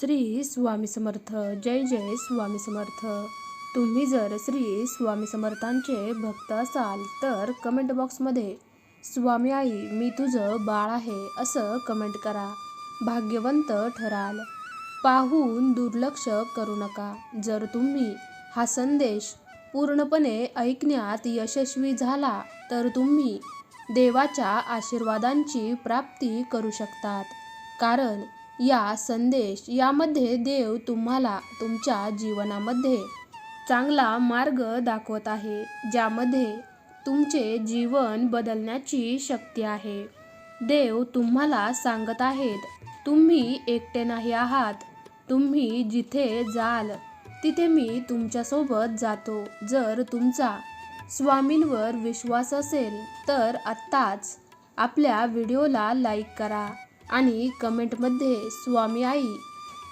श्री स्वामी समर्थ. जय जय स्वामी समर्थ. तुम्ही जर श्री स्वामी समर्थांचे भक्त असाल तर कमेंट बॉक्समध्ये स्वामी आई मी तुझं बाळ आहे असं कमेंट करा. भाग्यवंत ठराल. पाहून दुर्लक्ष करू नका. जर तुम्ही हा संदेश पूर्णपणे ऐकण्यात यशस्वी झाला तर तुम्ही देवाच्या आशीर्वादांची प्राप्ती करू शकतात. कारण या संदेश यामध्ये देव तुम्हाला तुमच्या जीवनामध्ये चांगला मार्ग दाखवत आहे ज्यामध्ये तुमचे जीवन बदलण्याची शक्ती आहे. देव तुम्हाला सांगत आहेत तुम्ही एकटे नाही आहात. तुम्ही जिथे जाल तिथे मी तुमच्यासोबत जातो. जर तुमचा स्वामींवर विश्वास असेल तर आत्ताच आपल्या व्हिडिओला लाईक करा. आणि कमेंटमध्ये स्वामी आई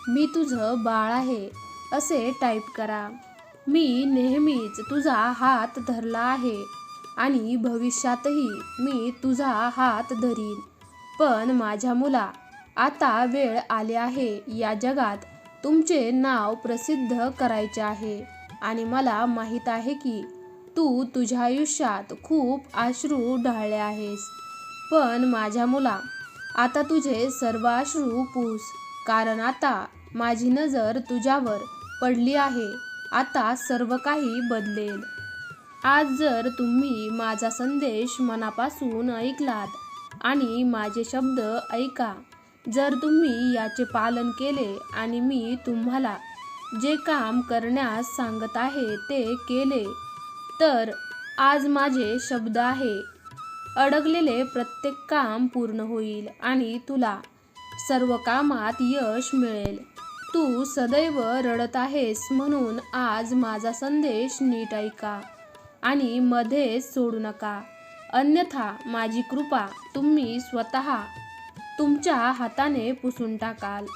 मी तुझं बाळ आहे असे टाईप करा. मी नेहमीच तुझा हात धरला आहे आणि भविष्यातही मी तुझा हात धरीन. पण माझ्या मुला आता वेळ आली आहे या जगात तुमचे नाव प्रसिद्ध करायचे आहे. आणि मला माहीत आहे की तू तुझ्या आयुष्यात खूप अश्रू ढाळले आहेस. पण माझ्या मुला आता तुझे सर्व अश्रू पूस कारण आता माझी नजर तुझ्यावर पडली आहे. आता सर्व काही बदलेल. आज जर तुम्ही माझा संदेश मनापासून ऐकलात आणि माझे शब्द ऐका जर तुम्ही याचे पालन केले आणि मी तुम्हाला जे काम करण्यास सांगत आहे ते केले तर आज माझे शब्द आहे. अडकलेले प्रत्येक काम पूर्ण होईल आणि तुला सर्व कामात यश मिळेल. तू सदैव रडत आहेस म्हणून आज माझा संदेश नीट ऐका आणि मध्येच सोडू नका. अन्यथा माझी कृपा तुम्ही स्वतः तुमच्या हाताने पुसून टाकाल.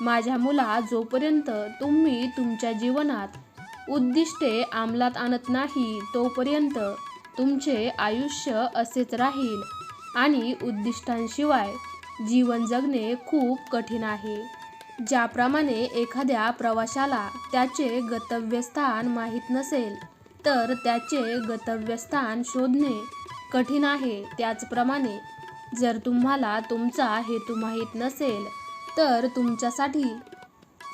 माझ्या मुला जोपर्यंत तुम्ही तुमच्या जीवनात उद्दिष्टे अंमलात आणत नाही तोपर्यंत तुमचे आयुष्य असेच राहील आणि उद्दिष्टांशिवाय जीवन जगणे खूप कठीण आहे. ज्याप्रमाणे एखाद्या प्रवाशाला त्याचे गतव्यस्थान माहीत नसेल तर त्याचे गतव्यस्थान शोधणे कठीण आहे. त्याचप्रमाणे जर तुम्हाला तुमचा हेतू माहीत नसेल तर तुमच्यासाठी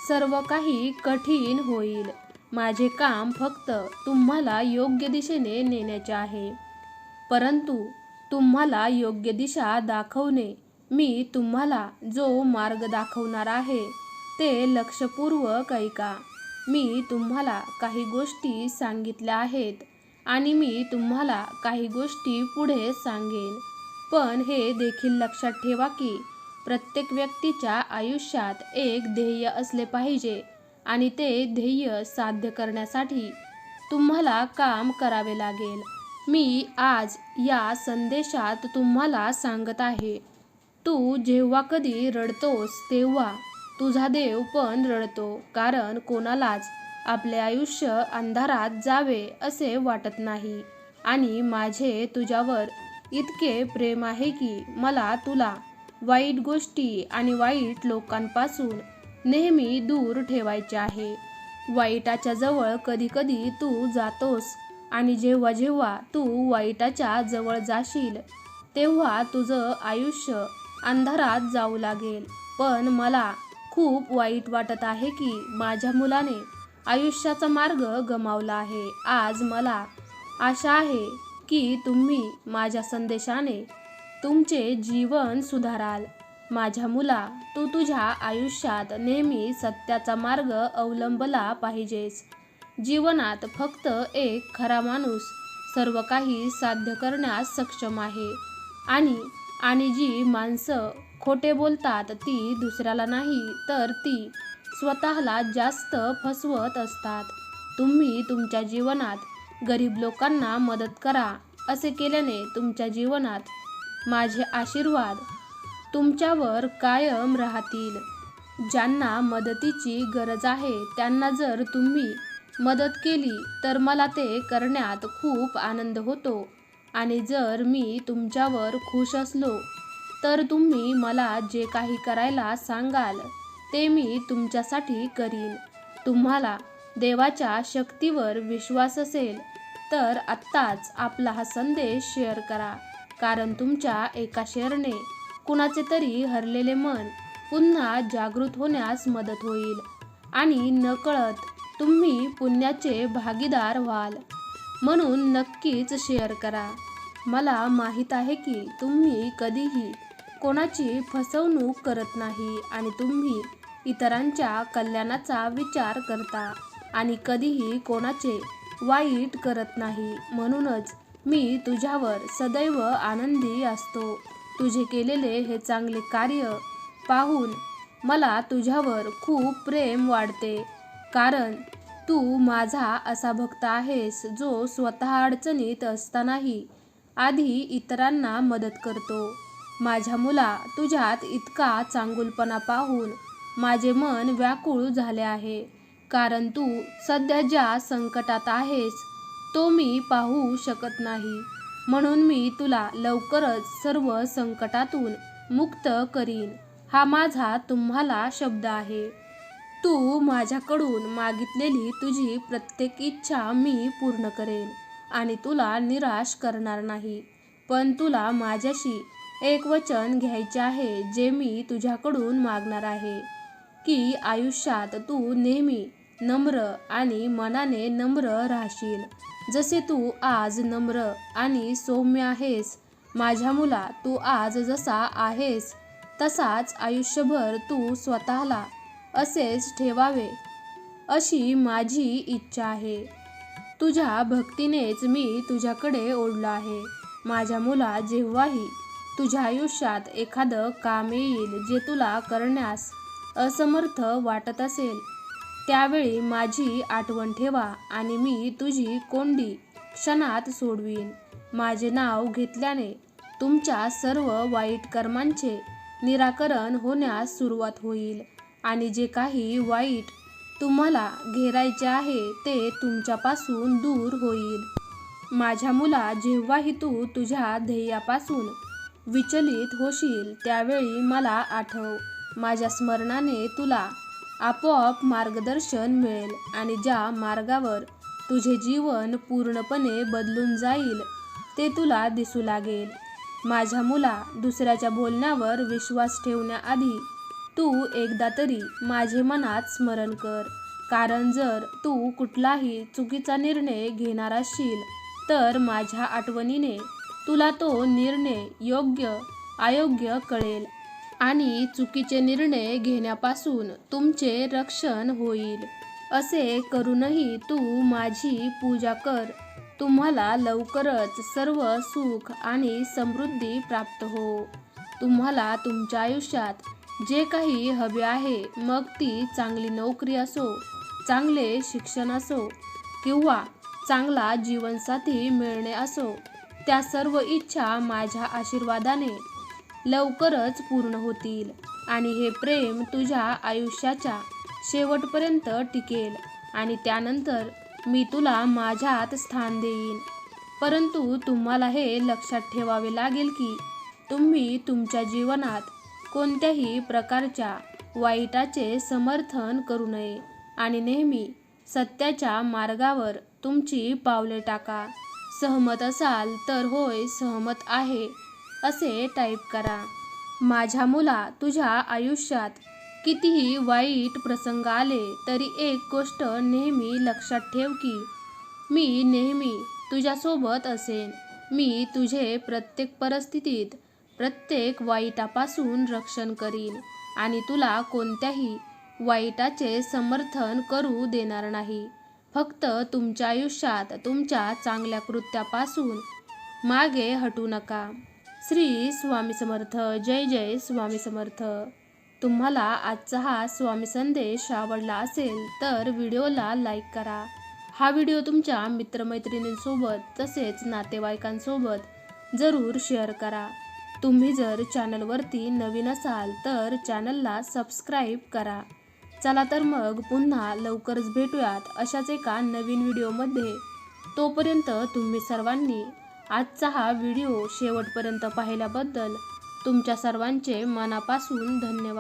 सर्व काही कठीण होईल. माझे काम फक्त तुम्हाला योग्य दिशेने नेण्याचे आहे. परंतु तुम्हाला योग्य दिशा दाखवणे मी तुम्हाला जो मार्ग दाखवणार आहे ते लक्षपूर्वक ऐका. मी तुम्हाला काही गोष्टी सांगितल्या आहेत आणि मी तुम्हाला काही गोष्टी पुढे सांगेन. पण हे देखील लक्षात ठेवा की प्रत्येक व्यक्तीच्या आयुष्यात एक ध्येय असले पाहिजे. आणि ते ध्येय साध्य करण्यासाठी तुम्हाला काम करावे लागेल. मी आज या संदेशात तुम्हाला सांगत आहे तू जेव्हा कधी रडतोस तेव्हा तुझा देव पण रडतो कारण कोणालाच आपले आयुष्य अंधारात जावे असे वाटत नाही. आणि माझे तुझ्यावर इतके प्रेम आहे की मला तुला वाईट गोष्टी आणि वाईट लोकांपासून नेहमी दूर ठेवायचे आहे. वाईटाच्या जवळ कधी कधी तू जातोस आणि जेव्हा जेव्हा तू वाईटाच्या जवळ जाशील तेव्हा तुझं आयुष्य अंधारात जाऊ लागेल. पण मला खूप वाईट वाटत आहे की माझ्या मुलाने आयुष्याचा मार्ग गमावला आहे. आज मला आशा आहे की तुम्ही माझ्या संदेशाने तुमचे जीवन सुधाराल. माझ्या मुला तू तुझ्या आयुष्यात नेहमी सत्याचा मार्ग अवलंबला पाहिजेस. जीवनात फक्त एक खरा माणूस सर्व काही साध्य करण्यास सक्षम आहे. आणि आणि जी माणसं खोटे बोलतात ती दुसऱ्याला नाही तर ती स्वतःला जास्त फसवत असतात. तुम्ही तुमच्या जीवनात गरीब लोकांना मदत करा असे केल्याने तुमच्या जीवनात माझे आशीर्वाद तुमच्यावर कायम राहतील. ज्यांना मदतीची गरज आहे त्यांना जर तुम्ही मदत केली तर मला ते करण्यात खूप आनंद होतो. आणि जर मी तुमच्यावर खुश असलो तर तुम्ही मला जे काही करायला सांगाल ते मी तुमच्यासाठी करीन. तुम्हाला देवाच्या शक्तीवर विश्वास असेल तर आत्ताच आपला हा संदेश शेअर करा. कारण तुमच्या एका शेअरने कुणाचे तरी हरलेले मन पुन्हा जागृत होण्यास मदत होईल. आणि नकळत तुम्ही पुण्याचे भागीदार व्हाल. म्हणून नक्कीच शेअर करा. मला माहीत आहे की तुम्ही कधीही कोणाची फसवणूक करत नाही आणि तुम्ही इतरांच्या कल्याणाचा विचार करता आणि कधीही कोणाचे वाईट करत नाही. म्हणूनच मी तुझ्यावर सदैव आनंदी असतो. तुझे केलेले हे चांगले कार्य पाहून मला तुझ्यावर खूप प्रेम वाढते. कारण तू माझा असा भक्त आहेस जो स्वतः अडचणीत असतानाही आधी इतरांना मदत करतो. माझ्या मुला तुझ्यात इतका चांगुलपणा पाहून माझे मन व्याकुळ झाले आहे. कारण तू सध्या ज्या संकटात आहेस तो मी पाहू शकत नाही. म्हणून मी तुला लवकरच सर्व संकटातून मुक्त करीन. हा माझा तुम्हाला शब्द आहे. तू माझ्याकडून मागितलेली तुझी प्रत्येक इच्छा मी पूर्ण करेन आणि तुला निराश करणार नाही. पण तुला माझ्याशी एक वचन घ्यायचे आहे जे मी तुझ्याकडून मागणार आहे की आयुष्यात तू नेहमी नम्र आणि मनाने नम्र राहशील. जसे तू आज नम्र आणि सौम्य आहेस माझ्या मुला तू आज जसा आहेस तसाच आयुष्यभर तू स्वतःला असेच ठेवावे अशी माझी इच्छा आहे. तुझ्या भक्तीनेच मी तुझ्याकडे ओढलो आहे. माझ्या मुला जेव्हाही तुझ्या आयुष्यात एखादं काम येईल जे तुला करण्यास असमर्थ वाटत असेल त्यावेळी माझी आठवण ठेवा आणि मी तुझी कोंडी क्षणात सोडवीन. माझे नाव घेतल्याने तुमच्या सर्व वाईट कर्मांचे निराकरण होण्यास सुरुवात होईल आणि जे काही वाईट तुम्हाला घेरायचे आहे ते तुमच्यापासून दूर होईल. माझ्या मुला जेव्हाही तू तुझ्या ध्येयापासून विचलित होशील त्यावेळी मला आठव. माझ्या स्मरणाने तुला आपोआप मार्गदर्शन मिळेल आणि ज्या मार्गावर तुझे जीवन पूर्णपणे बदलून जाईल ते तुला दिसू लागेल. माझ्या मुला दुसऱ्याच्या बोलण्यावर विश्वास ठेवण्याआधी तू एकदा तरी माझे मनात स्मरण कर. कारण जर तू कुठलाही चुकीचा निर्णय घेणार असशील तर माझ्या आठवणीने तुला तो निर्णय योग्य अयोग्य कळेल. आणि चुकीचे निर्णय घेण्यापासून तुमचे रक्षण होईल. असे करूनही तू माझी पूजा कर. तुम्हाला लवकरच सर्व सुख आणि समृद्धी प्राप्त हो. तुम्हाला तुमच्या आयुष्यात जे काही हवे आहे मग ती चांगली नोकरी असो चांगले शिक्षण असो किंवा चांगला जीवनसाथी मिळणे असो त्या सर्व इच्छा माझ्या आशीर्वादाने लवकरच पूर्ण होतील. आणि हे प्रेम तुझ्या आयुष्याच्या शेवटपर्यंत टिकेल. आणि त्यानंतर मी तुला माझ्यात स्थान देईन. परंतु तुम्हाला हे लक्षात ठेवावे लागेल की तुम्ही तुमच्या जीवनात कोणत्याही प्रकारच्या वाईटाचे समर्थन करू नये आणि नेहमी सत्याच्या मार्गावर तुमची पावले टाका. सहमत असाल तर होय सहमत आहे. असे टाईप करा. माझ्या मुला तुझ्या आयुष्यात कितीही वाईट प्रसंग आले तरी एक गोष्ट नेहमी लक्षात ठेव की मी नेहमी तुझ्यासोबत असेन. मी तुझे प्रत्येक परिस्थितीत प्रत्येक वाईटापासून रक्षण करीन आणि तुला कोणत्याही वाईटाचे समर्थन करू देणार नाही. फक्त तुमच्या आयुष्यात तुमच्या चांगल्या कृत्यापासून मागे हटू नका. श्री स्वामी समर्थ जय जय स्वामी समर्थ. तुम्हाला आजचा हा स्वामी संदेश आवडला असेल तर व्हिडिओला लाईक करा. हा व्हिडिओ तुमच्या मित्रमैत्रिणींसोबत तसेच नातेवाईकांसोबत जरूर शेअर करा. तुम्ही जर चॅनलवरती नवीन असाल तर चॅनलला सबस्क्राईब करा. चला तर मग पुन्हा लवकरच भेटूयात अशाच एका नवीन व्हिडिओमध्ये. तोपर्यंत तुम्ही सर्वांनी आजचा हा व्हिडिओ शेवटपर्यंत पाहिल्याबद्दल तुमच्या सर्वांचे मनापासून धन्यवाद.